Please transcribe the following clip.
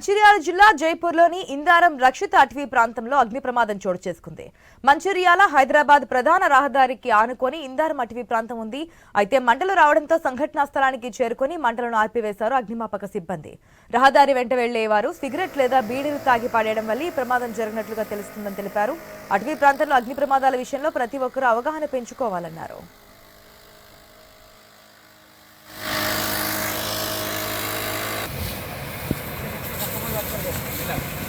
మంచిర్యాల జిల్లా జైపూర్లోని ఇందారం రక్షిత అటవీ ప్రాంతంలో అగ్ని ప్రమాదం చోటు చేసుకుంది. మంచిర్యాల హైదరాబాద్ ప్రధాన రహదారికి ఆనుకొని ఇందారం అటవీ ప్రాంతం ఉంది. అయితే మంటలు రావడంతో సంఘటనా స్థలానికి చేరుకుని మంటలను ఆర్పివేశారు అగ్నిమాపక సిబ్బంది. రహదారి వెంట వెళ్ళేవారు సిగరెట్ లేదా బీడీలు తాగి పాడేయడం వల్ల ఈ ప్రమాదం జరిగినట్లుగా తెలుస్తుందని తెలిపారు. అటవీ ప్రాంతంలో అగ్ని ప్రమాదాల విషయంలో ప్రతి ఒక్కరూ అవగాహన పెంచుకోవాలన్నారు. みんな。